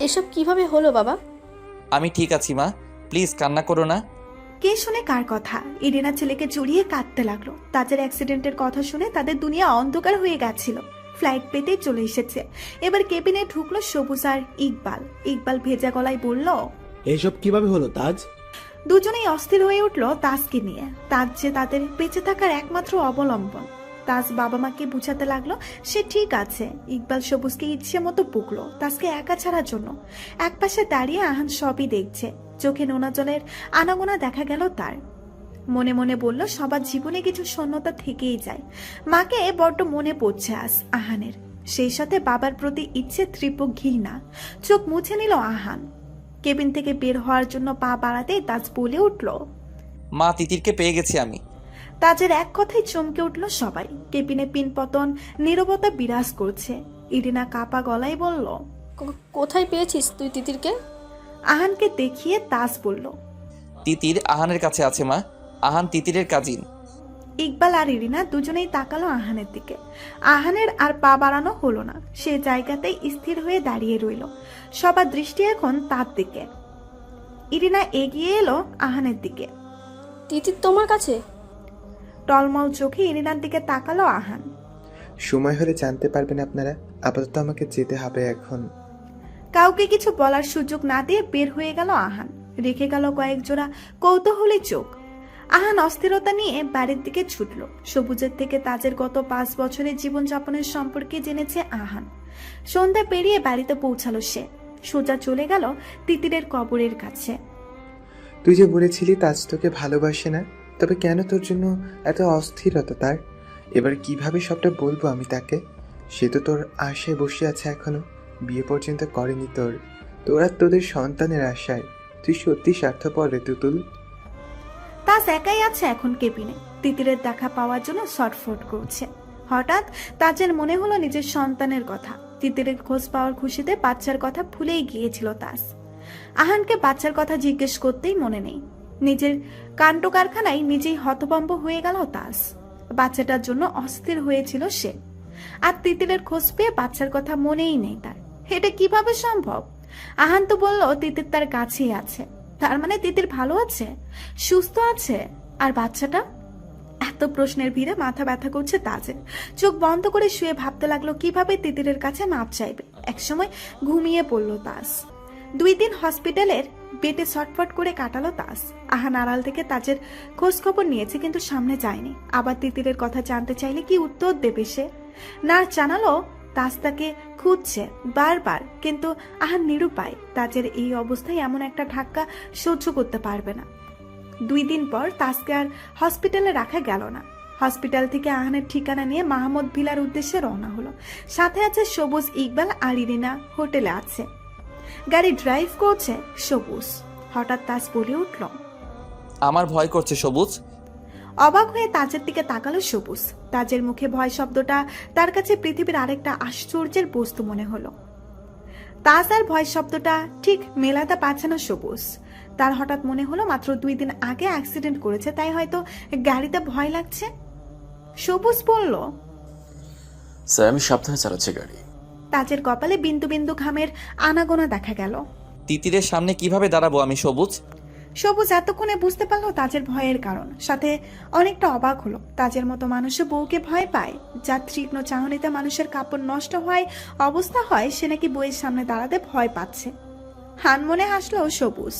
এসব কীভাবে হলো বাবা? আমি ঠিক আছি মা। প্লিজ কান্না করো না। কে শুনে কার কথা? ইরিনা ছেলেকে জড়িয়ে কাঁদতে লাগল। তাদের অ্যাক্সিডেন্টের কথা শুনে তাদের দুনিয়া অন্ধকার হয়ে গেছিল। ফ্লাইট পেতেই চলে এসেছে। এবার কেবিনে ঢুকলো সবুজ আর ইকবাল। ইকবাল ভেজা গলায় বলল এইসব কীভাবে হলো তাজ? দুজনেই অস্থির হয়ে উঠল তাজকে নিয়ে। তাজ যে তাদের বেঁচে থাকার একমাত্র অবলম্বন। তাজ বাবা মাকে বুঝাতে লাগল, সে ঠিক আছে, ইকবাল সবুজকে ইচ্ছে মতো পুকলো, তাজকে একা ছাড়ার জন্য। একপাশে দাঁড়িয়ে আহান সবই দেখছে, চোখে নোনা জলের আনাগোনা দেখা গেল তার। মনে মনে বলল, সবার জীবনে কিছু শূন্যতা থেকেই যায়। মাকে বড্ড মনে পড়ছে আজ আহানের। সেই সাথে বাবার প্রতি ইচ্ছে তীব্র ঘৃণা চোখ মুছে নিল আহান। কেবিন থেকে বের হওয়ার জন্য পা বাড়াতেই তাজ বলে উঠল, মা তিতিরকে পেয়ে গেছি আমি। তাজের এক কথায় চমকে উঠল সবাই। কেবিনে পিনপতন নীরবতা বিরাজ করছে। ইরিনা কাপা গলায় বলল কোথায় পেয়েছিস তুই তিতিরকে? আহানকে দেখিয়ে তাজ বলল তিতির আহানের কাছে আছে মা। আহান তিতিরের কাজিন। ইকবাল আর ইরিনা দুজনেই তাকালো আহানের দিকে। আহানের আর পা বাড়ানো হলো না। সে জায়গাতেই স্থির হয়ে দাঁড়িয়ে রইল। সবার দৃষ্টি এখন তার দিকে। ইরিনা এগিয়ে এলো আহানের দিকে। তিতির তোমার কাছে? টলমল চোখে ইরিনার দিকে তাকালো আহান। সময় হলে জানতে পারবেন আপনারা আপাতত আমাকে যেতে হবে এখন। কাউকে কিছু বলার সুযোগ না দিয়ে বের হয়ে গেল আহান। রেখে গেল কয়েক জোড়া কৌতূহলী চোখ। আহান অস্থিরতা নিয়ে বাড়ির দিকে ছুটল। সবুজের থেকে তাজের গত পাঁচ বছরের জীবনযাপনের সম্পর্কে জেনেছে আহান। সন্ধ্যা পেরিয়ে বাড়িতে পৌঁছালো সে। সোজা চলে গেল তিতিরের কবরের কাছে। তুই যে বলেছিলি তাজ তোকে ভালোবাসে না। তবে কেন তোর জন্য এত অস্থিরতা তার এবার কীভাবে সবটা বলব আমি তাকে? সে তো তোর আশায় বসে আছে এখনও। বিয়ে পর্যন্ত করেনি তোর। তোরা তোদের সন্তানের আশায়। তুই সত্যি স্বার্থপর রে তুতুল। তাজ একাই আছে এখন কেবিনে। তিতিরের দেখা পাওয়ার জন্য শর্টফট করছে। হঠাৎ তাজের মনে হলো নিজের সন্তানের কথা। তিতিরের খোঁজ পাওয়ার খুশিতে বাচ্চার কথা ভুলেই গিয়েছিল তাস। আহানকে বাচ্চার কথা জিজ্ঞেস করতেই মনে নেই। নিজের কাণ্ড কারখানায় নিজেই হতভম্ব হয়ে গেল তাস। বাচ্চাটার জন্য অস্থির হয়েছিল সে। আর তিতিলের খোঁজ পেয়ে বাচ্চার কথা মনেই নেই তার। এটা কীভাবে সম্ভব? আহান তো বলল তিতির তার কাছেই আছে। তার মানে তিতির ভালো আছে? সুস্থ আছে? আর বাচ্চাটা? এত প্রশ্নের ভিড়ে মাথা ব্যথা করছে তাজের। চোখ বন্ধ করে শুয়ে ভাবতে লাগল, কীভাবে তিতিরের কাছে মাপ চাইবে? একসময় ঘুমিয়ে পড়ল তাজ দুই দিন হসপিটালের বেটে ছটফট করে কাটালো তাস। আহান আড়াল থেকে তাজের খোঁজ খবর নিয়েছে কিন্তু সামনে যায়নি। আবার তিতিরের কথা জানতে চাইলে কি উত্তর দেবে সে? না জানালো তাজ তাকে খুঁজছে বারবার, কিন্তু আহান নিরুপায়, তাজের এই অবস্থায় এমন একটা ধাক্কা সহ্য করতে পারবে না। দুই দিন পর তাজকে আর হসপিটালে রাখা গেল না। হসপিটাল থেকে আহানের ঠিকানা নিয়ে মাহমুদ ভিলার উদ্দেশ্যে রওনা হলো। সাথে আছে সবুজ ইকবাল আর ইরিনা, হোটেলে আছে। গাড়ি ড্রাইভ করছে সবুজ। হঠাৎ তাজ বলে উঠল আমার ভয় করছে সবুজ? অবাক হয়ে তাজের দিকে তাকালো সবুজ। তাজের মুখে ভয় শব্দটা তার কাছে পৃথিবীর আরেকটা আশ্চর্যের বস্তু মনে হলো। তাজ আর ভয় শব্দটা ঠিক মেলাতে পারছে না সবুজ। তার হঠাৎ মনে হলো মাত্র দুই দিন আগে অ্যাক্সিডেন্ট করেছে তাই হয়তো গাড়িতে ভয় লাগছে। সবুজ বলল স্যার আমি সাবধানে চালাচ্ছি গাড়ি। তাজের কপালে বিন্দু বিন্দু ঘামের আনাগোনা দেখা গেল। তিতিরের সামনে কীভাবে দাঁড়াবো আমি সবুজ? সবুজ এতক্ষণে বুঝতে পারল তাজের ভয়ের কারণ। সাথে অনেকটা অবাক হলো। তাজের মতো মানুষও বউকে ভয় পায়। যার তীক্ষ্ণ চাহনিতে মানুষের কাপড় নষ্ট হয় অবস্থা হয় সে নাকি বইয়ের সামনে দাঁড়াতে ভয় পাচ্ছে। হান মনে হাসলো সবুজ।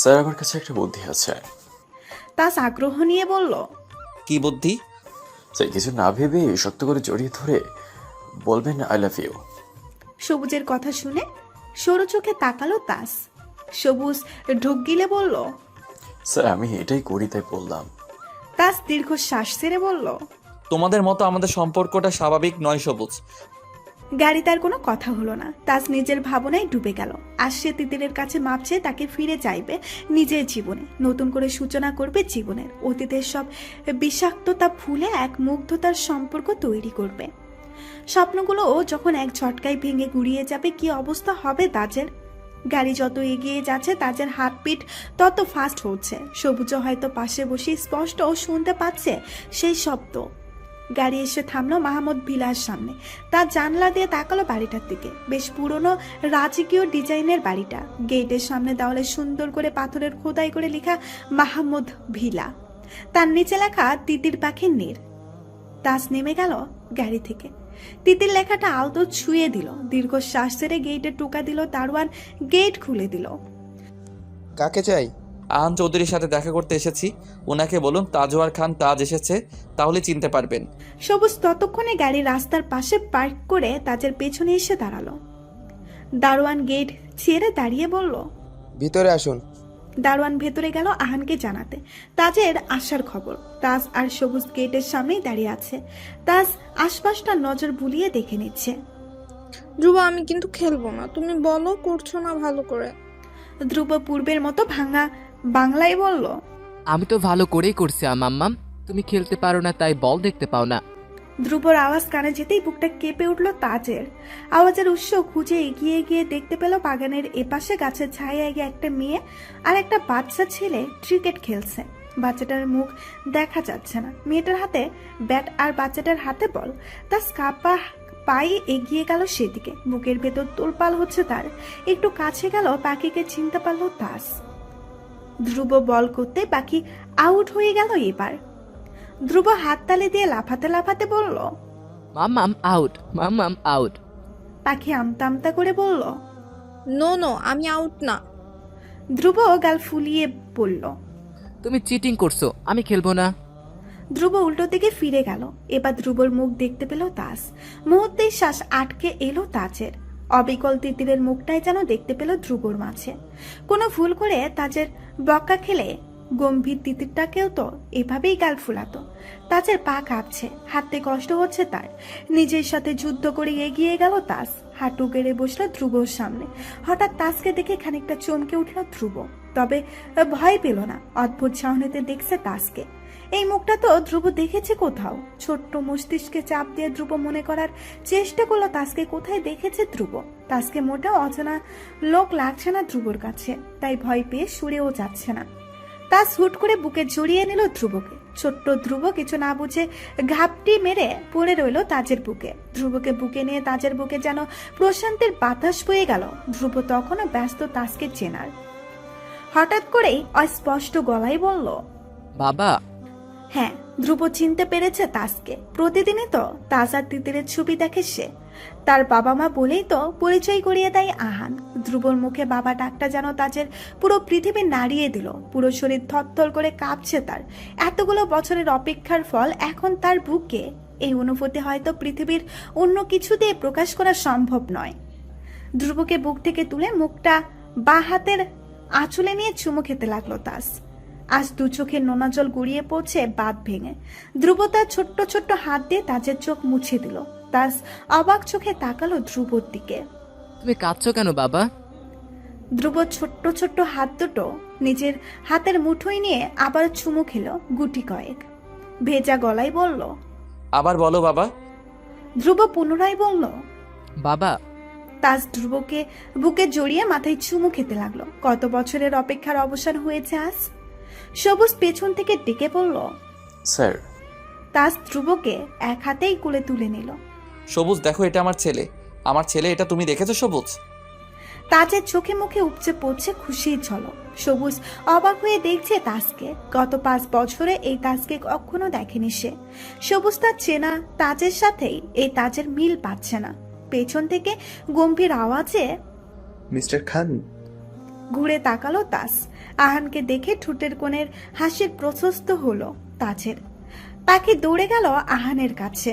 স্যার আমার কাছে একটা বুদ্ধি আছে। তাজ আগ্রহ নিয়ে বলল কি বুদ্ধি? স্যার কিছু না ভেবে শক্ত করে জড়িয়ে ধরে বলবেন আই লাভ ইউ সবুজের কথা শুনে সরু চোখে তাকালো তাস। সবুজ ঢুক গিলে বলল স্যার আমি এটাই করি তাই বললাম। তাস দীর্ঘ শ্বাস ছেড়ে বলল তোমাদের মতো আমাদের সম্পর্কটা স্বাভাবিক নয় সবুজ। গাড়ি তার কোনো কথা হলো না। তাজ নিজের ভাবনায় ডুবে গেল। আর সে তিতিরের কাছে মাপছে তাকে ফিরে চাইবে নিজের জীবনে। নতুন করে সূচনা করবে জীবনের। অতীতের সব বিষাক্ততা ভুলে এক মুগ্ধতার সম্পর্ক তৈরি করবে। স্বপ্নগুলো ও যখন এক ঝটকায় ভেঙে গুড়িয়ে যাবে, কি অবস্থা হবে তাজের? গাড়ি যত এগিয়ে যাচ্ছে, তাজের হার্টবিট তত ফাস্ট হচ্ছে। সবুজ হয়তো পাশে বসে স্পষ্ট ও শুনতে পাচ্ছে সেই শব্দ। গাড়ি এসে থামলো মাহমুদ ভিলার সামনে। তার জানলা দিয়ে তাকালো বাড়িটার দিকে। বেশ পুরনো, রাজকীয় ডিজাইনের বাড়িটা। গেটের সামনে দেওয়ালে সুন্দর করে পাথরের খোদাই করে লেখা মাহমুদ ভিলা। তার নিচে লেখা তিতির পাখির নীর। তাস নেমে গেল গাড়ি থেকে। তিতির লেখাটা আলতো ছুঁয়ে দিল। দীর্ঘ শ্বাস ছেড়ে গেটে টোকা দিল দারোয়ান গেট খুলে দিল। কাকে চাই? আহান চৌধুরীর সাথে দেখা করতে এসেছি। ওনাকে বলুন তাজওয়ার খান তাজ এসেছে তাহলে চিনতে পারবেন। সবুজ ততক্ষণে গাড়ি রাস্তার পাশে পার্ক করে তাজের পেছনে এসে দাঁড়াল। দারোয়ান গেট ছেড়ে দাঁড়িয়ে বলল ভিতরে আসুন। দারোয়ান ভেতরে গেল আহানকে জানাতে। তাজের আসার খবর। তাজ আর সবুজ গেটের সামনেই দাঁড়িয়ে আছে। তাজ আশপাশটা নজর বুলিয়ে দেখে নিচ্ছে। ধ্রুব আমি কিন্তু খেলব না। তুমি বলো করছ না ভালো করে? ধ্রুব পূর্বের মতো ভাঙা বাংলায় বলল আমি তো ভালো করেই করছি আমাম্মাম তুমি খেলতে পারো না তাই বল দেখতে পাও না। ধ্রুবর আওয়াজ কানে যেতেই বুকটা কেঁপে উঠল তাজের। আওয়াজের উৎস খুঁজে এগিয়ে গিয়ে দেখতে পেল বাগানের এপাশে গাছের ছায়ায় গিয়ে একটা মেয়ে আর একটা বাচ্চা ছেলে ক্রিকেট খেলছে। বাচ্চাটার মুখ দেখা যাচ্ছে না। মেয়েটার হাতে ব্যাট আর বাচ্চাটার হাতে বল। তার স্কাপা পায়ে এগিয়ে গেল সেদিকে। বুকের ভেতর তোলপাল হচ্ছে তার। একটু কাছে গেল পাখিকে চিনতে পারল তাস। ধ্রুব বল করতে পাখি আউট হয়ে গেল এবার। ধ্রুব হাততালি দিয়ে লাফাতে লাফাতে বলল মাম্মাম আউট মাম্মাম আউট পাখি আমতা আমতা করে বলল নো নো আমি আউট না। ধ্রুব গাল ফুলিয়ে বলল তুমি চিটিং করছ আমি খেলব না। ধ্রুব উল্টো দিকে ফিরে গেল। এবার ধ্রুবর মুখ দেখতে পেল তাস। মুহূর্তেই শ্বাস আটকে এলো তাজের। অবিকল তিতিরের মুখটাই যেন দেখতে পেল ধ্রুবর মাঝে। কোনো ভুল করে তাজের বক্কা খেলে গম্ভীর তিতিরটাকেও তো এভাবেই গাল ফুলাতো। তাজের পা কাঁপছে, হাঁটতে কষ্ট হচ্ছে তার। নিজের সাথে যুদ্ধ করে এগিয়ে গেল তাস হাঁটু গেড়ে বসল ধ্রুবর সামনে। হঠাৎ তাসকে দেখে খানিকটা চমকে উঠল ধ্রুব। তবে ভয় পেল না, অদ্ভুত চাহনিতে দেখছে তাসকে এই মুখটা তো ধ্রুব দেখেছে কোথাও। ছোট্ট মস্তিষ্কে চাপ দিয়ে ধ্রুব মনে করার চেষ্টা করল তাসকে কোথায় দেখেছে ধ্রুব। তাসকে মোটেও অচেনা লোক লাগছে না ধ্রুবর কাছে, তাই ভয় পেয়ে সুরেও যাচ্ছে না। তাস হুট করে বুকে জড়িয়ে নিল ধ্রুবকে। ছোট্ট ধ্রুব কিছু না বুঝে ঘাপটি মেরে পড়ে রইল তাজের বুকে। ধ্রুবকে বুকে নিয়ে তাজের বুকে যেন প্রশান্তের বাতাস বয়ে গেল। ধ্রুব তখনও ব্যস্ত তাসকে চেনার। হঠাৎ করেই অস্পষ্ট গলায় বলল বাবা। হ্যাঁ ধ্রুব চিনতে পেরেছে তাসকে প্রতিদিনই তো তাজ আর তিতিরের ছবি দেখে সে। তার বাবা মা বলেই তো পরিচয় করিয়ে দেয় আহান। ধ্রুবর মুখে বাবা ডাকটা যেন তাজের পুরো পৃথিবী নাড়িয়ে দিল। পুরো শরীর থরথর করে কাঁপছে তার। এতগুলো বছরের অপেক্ষার ফল এখন তার বুকে। এই অনুভূতি হয়তো পৃথিবীর অন্য কিছু দিয়ে প্রকাশ করা সম্ভব নয়। ধ্রুবকে বুক থেকে তুলে মুখটা বা হাতের আঁচলে নিয়ে চুমু খেতে লাগল তাস। আজ দু চোখে নোনা জল গড়িয়ে পড়ছে বাদ ভেঙে। ধ্রুব তার ছোট্ট ছোট্ট হাত দিয়ে তাজের চোখ মুছে দিল। তাস অবাক চোখে তাকালো ধ্রুবর দিকে। তুমি কাঁদছো কেন বাবা? ধ্রুব ছোট্ট ছোট্ট হাত দুটো নিজের হাতের মুঠোয় নিয়ে আবার চুমু খেলো গুটি কয়েক। ভেজা গলায় বলল আবার বলো বাবা। ধ্রুব পুনরায় বলল বাবা। তাজ ধ্রুবকে বুকে জড়িয়ে মাথায় চুমু খেতে লাগল। কত বছরের অপেক্ষার অবসান হয়েছে আজ? সবুজ পেছন থেকে ডেকে পড়ল স্যার। তাজ ধ্রুবকে এক হাতেই কুলে তুলে নিল। সবুজ দেখো এটা আমার ছেলে। আমার ছেলে এটা তুমি দেখেছ সবুজ? তাজের চোখে মুখে উপচে পড়ছে খুশির ঝলক। সবুজ অবাক হয়ে দেখছে তাজকে। গত পাঁচ বছরে এই তাজকে কখনো দেখেনি সে। সবুজ তার চেনা তাজের সাথেই এই তাজের মিল পাচ্ছে না। পেছন থেকে গম্ভীর আওয়াজে মিস্টার খান। ঘুরে তাকালো তাস আহানকে দেখে ঠোঁটের কোণের হাসির প্রশস্ত হলো তাজের। পাখি দৌড়ে গেল আহানের কাছে।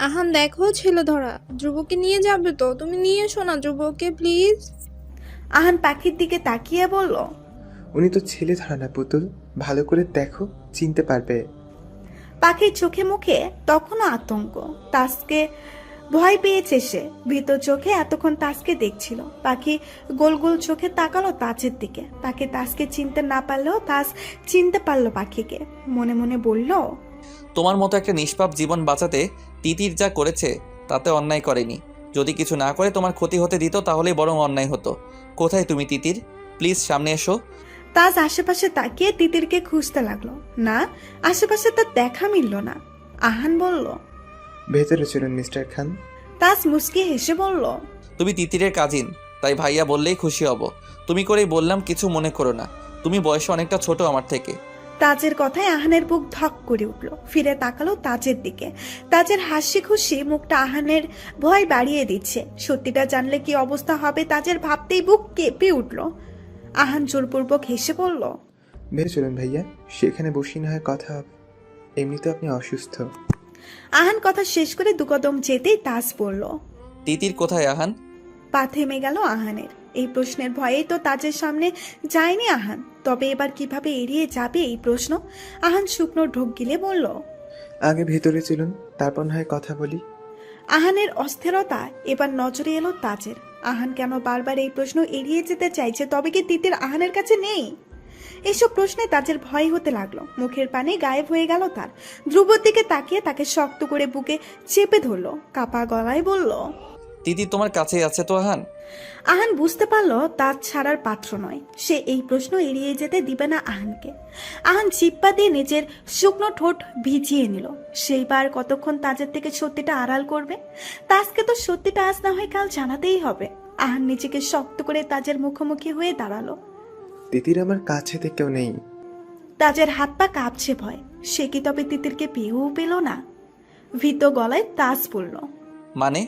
আহান দেখো ছেলে ধরা ধ্রুবকে নিয়ে যাবে তো? তুমি নিয়ে এসো না ধ্রুবকে প্লিজ আহান পাখির দিকে তাকিয়ে বলল উনি তো ছেলে ধরা না পুতুল। ভালো করে দেখো চিনতে পারবে। পাখির চোখে মুখে তখনও আতঙ্ক। তাসকে ভয় পেয়েছে সে। ভীত চোখে এতক্ষণ তাসকে দেখছিল। পাখি গোল গোল চোখে তাকালো তাজের দিকে। পাখি তাসকে চিনতে না পারলেও তাস চিনতে পারল পাখিকে। মনে মনে বলল তোমার মতো একটা নিষ্পাপ জীবন বাঁচাতে তিতির যা করেছে তাতে অন্যায় করেনি। যদি কিছু না করে তোমার ক্ষতি হতে দিত তাহলে বরং অন্যায় হতো। কোথায় তুমি তিতির? প্লিজ সামনে এসো। তাজ আশেপাশে তাকিয়ে তিতিরকে খুঁজতে লাগল। না আশেপাশে তার দেখা মিলল না। আহান বলল ভেতরে চলুন মিস্টার খান। তাজ মুস্কি হেসে বলল তুমি তিতিরের কাজিন তাই ভাইয়া বললেই খুশি হব। তুমি করেই বললাম কিছু মনে করো না। তুমি বয়সে অনেকটা ছোট আমার থেকে। তাজের কথায় আহানের বুক ধক করে উঠল। ফিরে তাকালো তাজের দিকে। তাজের হাসি খুশি মুখটা আহানের ভয় বাড়িয়ে দিচ্ছে। সত্যিটা জানলে কি অবস্থা হবে তাজের ভাবতেই বুক কেঁপে উঠল। আহান জোরপূর্বক হেসে বলল ভেতরে চলুন ভাইয়া সেখানে বসি না হয় কথা হবে। এমনিতে আপনি অসুস্থ। আহান কথা শেষ করে দুকদম যেতেই তাজ বলল তিতির কোথায় আহান? পা থেমে গেল আহানের। এই প্রশ্নের ভয়েই তো তাজের সামনে যায়নি আহান। তবে এবার কীভাবে এড়িয়ে যাবে এই প্রশ্ন? আহান শুকনো ঢোক গিলে বলল আগে ভেতরে চলুন তারপর হয় কথা বলি। আহানের অস্থিরতা এবার নজরে এলো তাজের। আহান কেন বারবার এই প্রশ্ন এড়িয়ে যেতে চাইছে তবে কি তিতির আহানের কাছে নেই? এসব প্রশ্নে তাজের ভয় হতে লাগল। মুখের পানে গায়েব হয়ে গেল তার। ধ্রুবর দিকে তাকিয়ে তাকে শক্ত করে বুকে চেপে ধরলো। কাপা গলায় বলল তিতির তোমার কাছেই আছে তো আহান? আহান বুঝতে পারল তাজ ছাড়ার পাত্র নয়। সে এই প্রশ্ন এড়িয়ে যেতে দিবে না আহানকে। আহান চিপ্পা দিয়ে নিজের শুকনো ঠোঁট ভিজিয়ে নিল। সেইবার কতক্ষণ তাজের থেকে সত্যিটা আড়াল করবে? তাজকে তো সত্যিটা আজ না হয় কাল জানাতেই হবে। আহান নিজেকে শক্ত করে তাজের মুখোমুখি হয়ে দাঁড়াল। তিতির আমার কাছে থেকেও নেই। তাজের হাত পা কাঁপছে ভয়। সে কি তবে তিতিরকে পেয়েও পেল না? ভীত গলায় তাজ বলল মানে?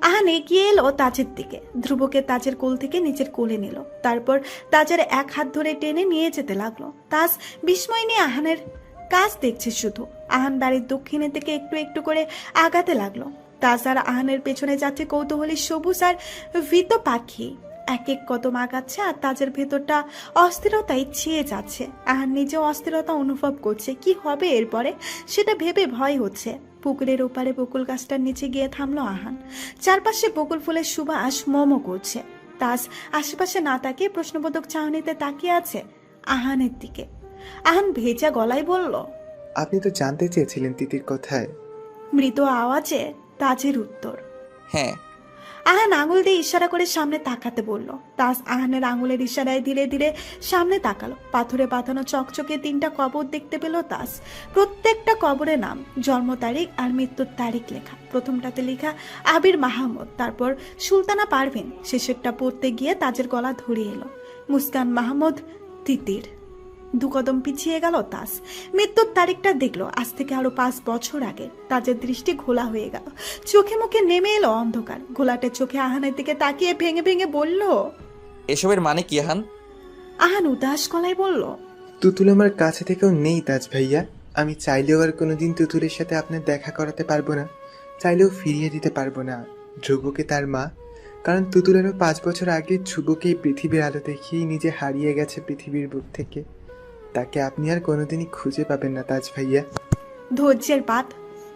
আহান এগিয়ে এলো তাজের দিকে। ধ্রুবকে তাজের কোল থেকে নিজের কোলে নিল। তারপর তাজের এক হাত ধরে টেনে নিয়ে যেতে লাগল। তাজ বিস্ময় নিয়ে আহানের কাজ দেখছে শুধু। আহান বাড়ির দক্ষিণের দিকে একটু একটু করে আগাতে লাগল। তাজ আর আহানের পেছনে যাচ্ছে কৌতূহলী সবুজ আর ভীত পাখি। এক এক কদম আগাচ্ছে আর তাজের ভেতরটা অস্থিরতায় ছেয়ে যাচ্ছে। আহান নিজেও অস্থিরতা অনুভব করছে। কি হবে এরপরে? সেটা ভেবে ভয় হচ্ছে। পুকুরের ওপারে বকুল গাছটার নিচে গিয়ে থামলো আহান। চারপাশে বকুল ফুলের সুবাস মম করছে। তাস আশেপাশে না তাকিয়ে প্রশ্নবোধক চাহনিতে তাকিয়ে আছে আহানের দিকে। আহান ভেজা গলায় বলল আপনি তো জানতে চেয়েছিলেন তিতির কথায়। মৃত আওয়াজে তাজের উত্তর। হ্যাঁ আহান আঙুল দিয়ে ইশারা করে সামনে তাকাতে বলল। তাস আহানের আঙুলের ইশারায় ধীরে ধীরে সামনে তাকালো। পাথরে বাঁধানো চকচকে তিনটা কবর দেখতে পেল তাস। প্রত্যেকটা কবরের নাম, জন্ম তারিখ আর মৃত্যুর তারিখ লেখা। প্রথমটাতে লেখা, আবির মাহমুদ, তারপর সুলতানা পারভিন। শেষেরটা পড়তে গিয়ে তাজের গলা ধরে এলো। মুস্কান মাহমুদ, তিতির। দু কদম পিছিয়ে গেল তাস। মৃত্যুর তারিখটা দেখল আজ থেকে আরও পাঁচ বছর আগে। তাজের দৃষ্টি ঘোলা হয়ে গেল। চোখে মুখে নেমে এলো অন্ধকার। ঘোলাটে চোখে আহানের দিকে তাকিয়ে ভেঙে ভেঙে বলল এসবের মানে কি আহান? আহান উদাস গলায় বলল তুতুল আমার কাছে থেকেও নেই তাজ ভাইয়া। আমি চাইলেও আর কোনোদিন তুতুলের সাথে আপনার দেখা করাতে পারব না। চাইলেও ফিরিয়ে দিতে পারব না। ধ্রুবকে তার মা। কারণ তুতুলেরও পাঁচ বছর আগে ধ্রুবকে এই পৃথিবীর আলো দেখিয়েই নিজে হারিয়ে গেছে পৃথিবীর বুক থেকে। তাকে আপনি আর কোনোদিনই খুঁজে পাবেন না তাজ ভাইয়া। ধৈর্যের পাত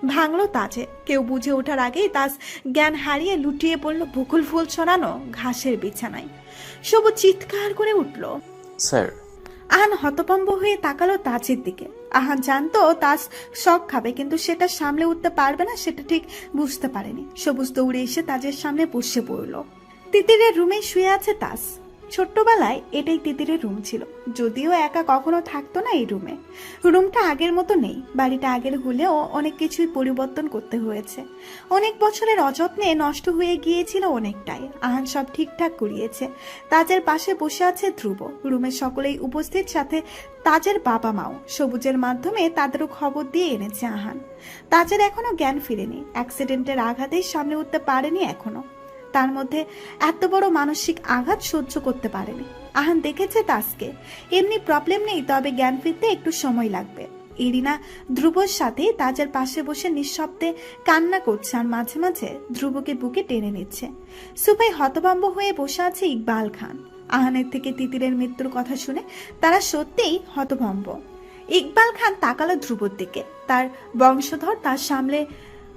ভাঙলো তাজে কেউ বুঝে ওঠার আগেই তাজ জ্ঞান হারিয়ে লুটিয়ে পড়ল বকুল ফুল ছড়ানো ঘাসের বিছানায়। সবুজ চিৎকার করে উঠল। স্যার। আহান হতভম্ব হয়ে তাকালো তাজের দিকে। আহান জানতো তাজ শখ খাবে কিন্তু সেটা সামলে উঠতে পারবে না সেটা ঠিক বুঝতে পারেনি। সবুজ দৌড়ে এসে তাজের সামনে বসে পড়ল। তিতিরের রুমে শুয়ে আছে তাজ। ছোট্টবেলায় এটাই তিতিরের রুম ছিল। যদিও একা কখনো থাকতো না এই রুমে। রুমটা আগের মতো নেই, বাড়িটা আগের হলেও অনেক কিছুই পরিবর্তন করতে হয়েছে। অনেক বছরের অযত্নে নষ্ট হয়ে গিয়েছিল অনেকটাই, আহান সব ঠিকঠাক করিয়েছে। তাজের পাশে বসে আছে ধ্রুব। রুমে সকলেই উপস্থিত, সাথে তাজের বাবা মাও সবুজের মাধ্যমে তাদেরও খবর দিয়ে এনেছে আহান। তাজের এখনও জ্ঞান ফিরেনি। অ্যাক্সিডেন্টের আঘাতেই সামনে উঠতে পারেনি এখনও। তার মধ্যে এত বড় মানসিক আঘাত সহ্য করতে পারেনি। আহান দেখেছে তাজকে এমনি প্রবলেম নেই, তবে জ্ঞান ফিরতে একটু সময় লাগবে। ইরিনা ধ্রুবর সাথে তাজের পাশে বসে নিঃশব্দে কান্না করছে আর মাঝে মাঝে ধ্রুবকে বুকে টেনে নিচ্ছে। সুপাই হতভম্ব হয়ে বসে আছে ইকবাল খান। আহানের থেকে তিতিরের মৃত্যুর কথা শুনে তারা সত্যিই হতভম্ব। ইকবাল খান তাকালো ধ্রুবর দিকে। তার বংশধর তার সামনে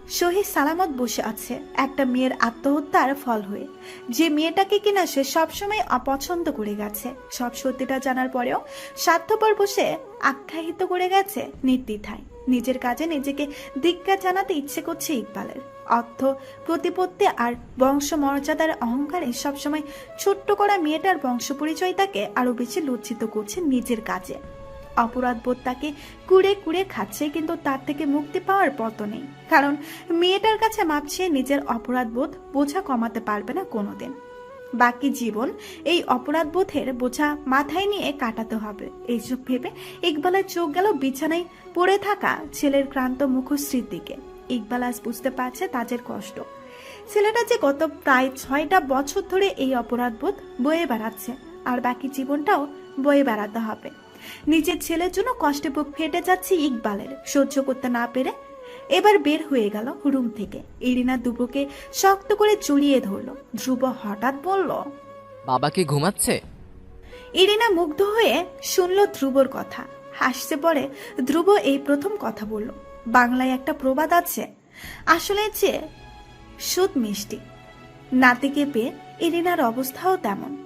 শহীদ সালামত বসে আছে একটা মেয়ের আত্মহত্যার ফল হয়ে। যে মেয়েটাকে কিনা সে সবসময় অপছন্দ করে গেছে। সব সত্যিটা জানার পরেও স্বার্থপর বসে আখ্যায়িত করে গেছে নির্দ্বিধায়। নিজের কাজে নিজেকে ধিক্কার জানাতে ইচ্ছে করছে ইকবালের। অর্থ, প্রতিপত্তি আর বংশ মর্যাদার অহংকারে সবসময় ছোট্ট করা মেয়েটার বংশ পরিচয় তাকে আরও বেশি লজ্জিত করছে নিজের কাজে। অপরাধবোধ তাকে কুড়ে কুড়ে খাচ্ছে, কিন্তু তার থেকে মুক্তি পাওয়ার পত নেই। কারণ মেয়েটার কাছে মাপছে নিজের অপরাধবোধ বোঝা কমাতে পারবে না কোনোদিন। বাকি জীবন এই অপরাধবোধের বোঝা মাথায় নিয়ে কাটাতে হবে। এইসব ভেবে ইকবালের চোখ গেল বিছানায় পড়ে থাকা ছেলের ক্রান্ত মুখশ্রীর দিকে। ইকবাল আজ বুঝতে পারছে তাজের কষ্ট। ছেলেটা যে গত প্রায় ছয়টা বছর ধরে এই অপরাধবোধ বয়ে বেড়াচ্ছে, আর বাকি জীবনটাও বয়ে বেড়াতে হবে। নিজের ছেলের জন্য কষ্টে বুক ফেটে যাচ্ছে ইকবালের। সহ্য করতে না পেরে এবার বের হয়ে গেল রুম থেকে। ইরিনা দুপুকে শক্ত করে জড়িয়ে ধরলো। ধ্রুব হঠাৎ বলল বাবাকে ঘুমাচ্ছে? ইরিনা মুগ্ধ হয়ে শুনল ধ্রুবর কথা। হাসতে পরে ধ্রুব এই প্রথম কথা বলল বাংলায় একটা প্রবাদ আছে। আসলে যে সুদ মিষ্টি। নাতিকে পেয়ে ইরিনার অবস্থাও তেমন।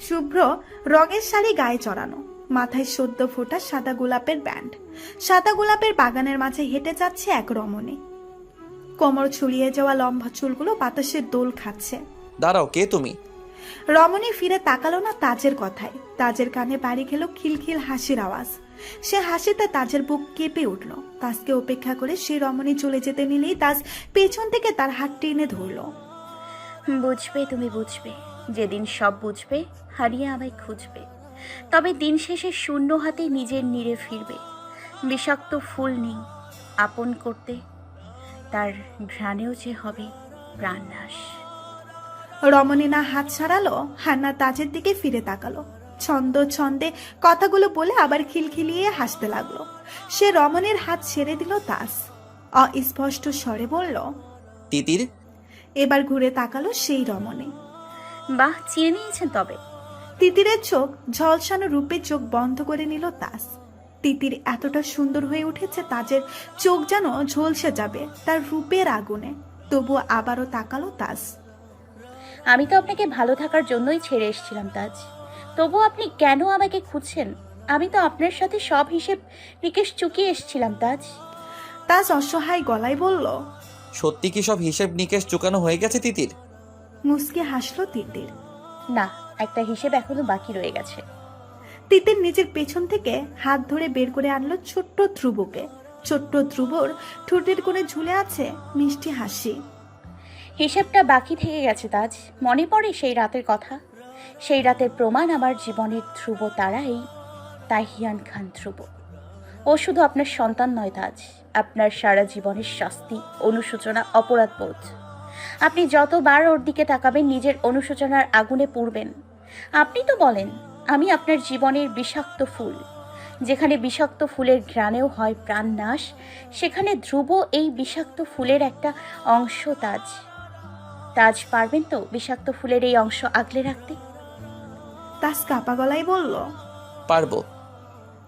শুভ্র রঙের শাড়ি গায়ে চড়ানো। মাথায় সদ্য ফোটা সাদা গোলাপের ব্যান্ড। সাদা গোলাপের বাগানের মাঝে হেঁটে যাচ্ছে এক রমণী। কোমর ছড়িয়ে যাওয়া লম্বা চুলগুলো বাতাসের দোল খাচ্ছে। দাঁড়াও কে তুমি? রমণী ফিরে তাকালো না তাজের কথায়। তাজের কানে বাড়ি খেলো খিলখিল হাসির আওয়াজ। সে হাসিতে তাজের বুক কেঁপে উঠল। তাজকে উপেক্ষা করে সে রমণী চলে যেতে নিলেই তাজ পেছন থেকে তার হাত টেনে ধরলো। বুঝবে তুমি বুঝবে। যেদিন সব বুঝবে হারিয়ে আমায় খুঁজবে। তবে দিন শেষে শূন্য হাতে নিজের নীড়ে ফিরবে। বিষাক্ত ফুল নেই আপন করতে তার ঘ্রাণেও যে হবে প্রাণনাশ। রমণী না হাত ছাড়ালো হান্না তাজের দিকে ফিরে তাকালো। ছন্দ ছন্দে কথাগুলো বলে আবার খিলখিলিয়ে হাসতে লাগল। সে রমণীর হাত ছেড়ে দিল তাজ অস্পষ্ট স্বরে বলল তিতির? এবার ঘুরে তাকালো সেই রমণী। বাহ চিনে নিয়েছেন তবে। তিতিরের চোখ ঝলসানো রূপে চোখ বন্ধ করে নিল তাস। তিতির এতটা সুন্দর হয়ে উঠেছে তাজের চোখ যেন ঝলসে যাবে তার রূপের আগুনে। তবুও আবারও তাকালো তাস। আমি তো আপনাকে ভালো থাকার জন্যই ছেড়ে এসেছিলাম তাজ। তবু আপনি কেন আমাকে খুঁজছেন? আমি তো আপনার সাথে সব হিসেব নিকেশ চুকিয়ে এসেছিলাম তাজ। তাজ অসহায় গলায় বলল সত্যি কি সব হিসেব নিকেশ চুকানো হয়ে গেছে তিতির? মুসকে হাসলো তিতির। না একটা হিসেব এখনও বাকি রয়ে গেছে। তিতির নিজের পেছন থেকে হাত ধরে বের করে আনলো ছোট্ট ধ্রুবকে। ছোট্ট ধ্রুবর ঠোঁটের কোণে ঝুলে আছে মিষ্টি হাসি। হিসেবটা বাকি থেকে গেছে তাজ মনে পড়ে সেই রাতের কথা। সেই রাতের প্রমাণ আমার জীবনের ধ্রুব তারাই তাহিয়ান খান ধ্রুব। ও শুধু আপনার সন্তান নয় তাজ আপনার সারা জীবনের শাস্তি অনুশোচনা অপরাধবোধ। আপনি যতবার ওর দিকে তাকাবেন নিজের অনুশোচনার আগুনে পুড়বেন। আপনি তো বলেন আমি আপনার জীবনের বিষাক্ত ফুল। যেখানে বিষাক্ত ফুলের ঘ্রাণেও হয় প্রাণনাশ সেখানে ধ্রুব এই বিষাক্ত ফুলের একটা অংশ তাজ। তাজ পারবেন তো বিষাক্ত ফুলের এই অংশ আগলে রাখতে? তাজ কাপা গলায় বলল পারব।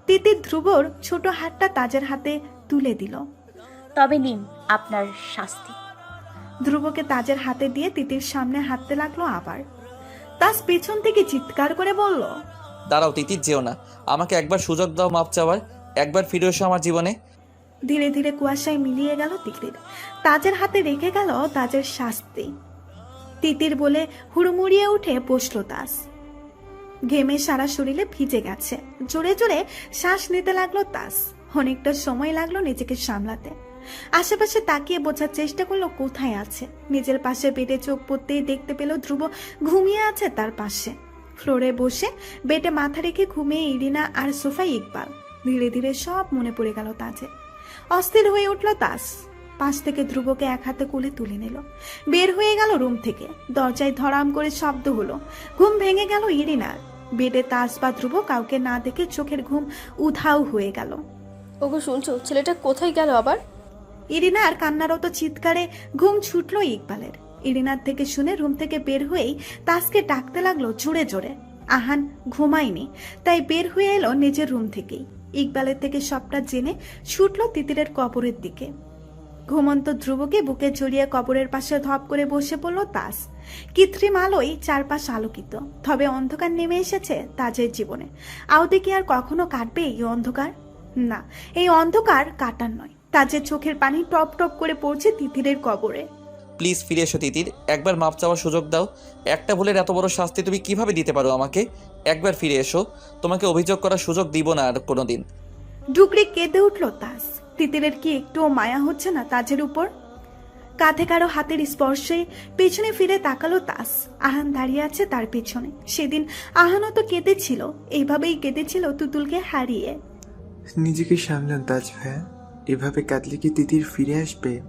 তিতির ধ্রুবর ছোট হাতটা তাজের হাতে তুলে দিল। তবে নিন আপনার শাস্তি। ধ্রুবকে তাজের হাতে দিয়ে তিতির সামনে হাঁটতে লাগল আবার। তাজ পেছন থেকে চিৎকার করে বলল দাঁড়াও তিতির যেও না। আমাকে একবার সুযোগ দাও মাপ চাওয়ার। একবার ফিরে এসো আমার জীবনে। ধীরে ধীরে কুয়াশায় মিলিয়ে গেল তিতির। তাজের হাতে রেখে গেল তাজের শাস্তি। তিতির বলে হুড়মুড়িয়ে উঠে বসল তাস। ঘেমে সারা শরীরে ভিজে গেছে। জোরে জোরে শ্বাস নিতে লাগল তাস। অনেকটা সময় লাগল নিজেকে সামলাতে। আশেপাশে তাকিয়ে বোঝার চেষ্টা করল কোথায় আছে। নিজের পাশে বেডে চোখ পড়তেই দেখতে পেল ধ্রুব ঘুমিয়ে আছে তার পাশে। ফ্লোরে বসে বেডে মাথা রেখে ঘুমিয়ে ইরিনা আর সোফাই ইকবাল। ধীরে ধীরে সব মনে পড়ে গেল তাজে অস্থির হয়ে উঠল তাস। পাশ থেকে ধ্রুবকে এক হাতে কোলে তুলে নিল। বের হয়ে গেল রুম থেকে। দরজায় ধরাম করে শব্দ হলো। ঘুম ভেঙে গেল ইরিনার। বেডে তাস বা ধ্রুব কাউকে না দেখে চোখের ঘুম উধাও হয়ে গেল। ওগো শুনছো, ছেলেটা কোথায় গেল আবার? ইরিনার কান্নারত চিৎকারে ঘুম ছুটলো ইকবালের। ইরিনার থেকে শুনে রুম থেকে বের হয়েই তাসকে ডাকতে লাগল জোরে জোরে। আহান, ঘুমায়নি, তাই বের হয়ে এলো নিজের রুম থেকেই। ইকবালের থেকে সবটা জেনে ছুটলো তিতিরের কবরের দিকে। ঘুমন্ত ধ্রুবকে বুকে জড়িয়ে কবরের পাশে ধপ করে বসে পড়ল তাস। কৃত্রিম আলোয় চারপাশ আলোকিত। তবে অন্ধকার নেমে এসেছে তাজের জীবনে। আউদে কি আর কখনো কাটবে এই অন্ধকার? না, এই অন্ধকার কাটার নয়। তাজের চোখের পানি টপ টপ করে পড়ছে তিতিরের কবরে। প্লিজ ফিরে এসো তিতির একবার মাপ চাওয়ার সুযোগ দাও। একটা ভুলের এত বড় শাস্তি তুমি কীভাবে দিতে পারো আমাকে? একবার ফিরে এসো তোমাকে অভিযোগ করার সুযোগ দিব না আর কোনো দিন ডুকরে কেঁদে উঠল তাস। তিতিরের কি একটুও মায়া হচ্ছে না তাজের উপর? কাঁধে কারও হাতের স্পর্শে পেছনে ফিরে তাকালো তাস। আহান দাঁড়িয়ে আছে তার পেছনে। সেদিন আহানও তো কেঁদেছিল এইভাবেই কেঁদেছিল তুতুলকে হারিয়ে। নিজেকে সামলান তাজ ভাইয়া। এভাবে কাঁদলে কি তিতির ফিরে আসবে?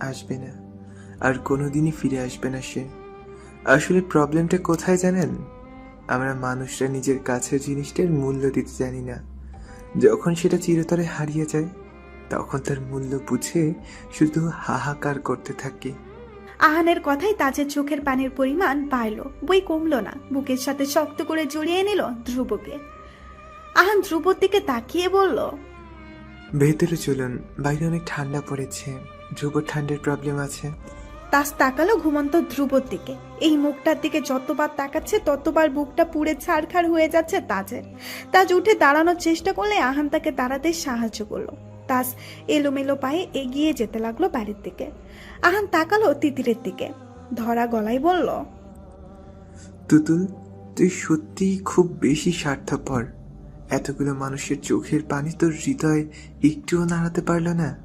আসবে না। আর কোনোদিনই ফিরে আসবে না সে। আসলে প্রবলেমটা কোথায় জানেন? আমরা মানুষরা নিজের কাছের জিনিসটার মূল্য দিতে জানি না। যখন সেটা চিরতরে হারিয়ে যায়, তখন তার মূল্য বুঝে শুধু হাহাকার করতে থাকি। আহানের কথাই তাজের চোখের পানির পরিমাণ বাড়ল। বই কমলো না। বুকের সাথে শক্ত করে জড়িয়ে নিল ধ্রুবকে। আহান ধ্রুবর দিকে তাকিয়ে বলল ভেতরে চলুন বাইরে অনেক ঠান্ডা পড়েছে। ধ্রুব ঠান্ডার প্রবলেম আছে। তাস তাকালো ঘুমন্ত ধ্রুবর দিকে। এই মুখটার দিকে যতবার তাকাচ্ছে ততবার বুকটা পুড়ে ছাড়খাড় হয়ে যাচ্ছে তাজের। তাজ উঠে দাঁড়ানোর চেষ্টা করলে আহান তাকে দাঁড়াতে সাহায্য করল। তাজ এলোমেলো পায়ে এগিয়ে যেতে লাগল বাড়ির দিকে। আহান তাকালো তিতিরের দিকে। ধরা গলায় বলল তুতুল তুই সত্যিই খুব বেশি স্বার্থপর। এতগুলো মানুষের চোখের পানি তোর হৃদয় একটুও নাড়াতে পারল না।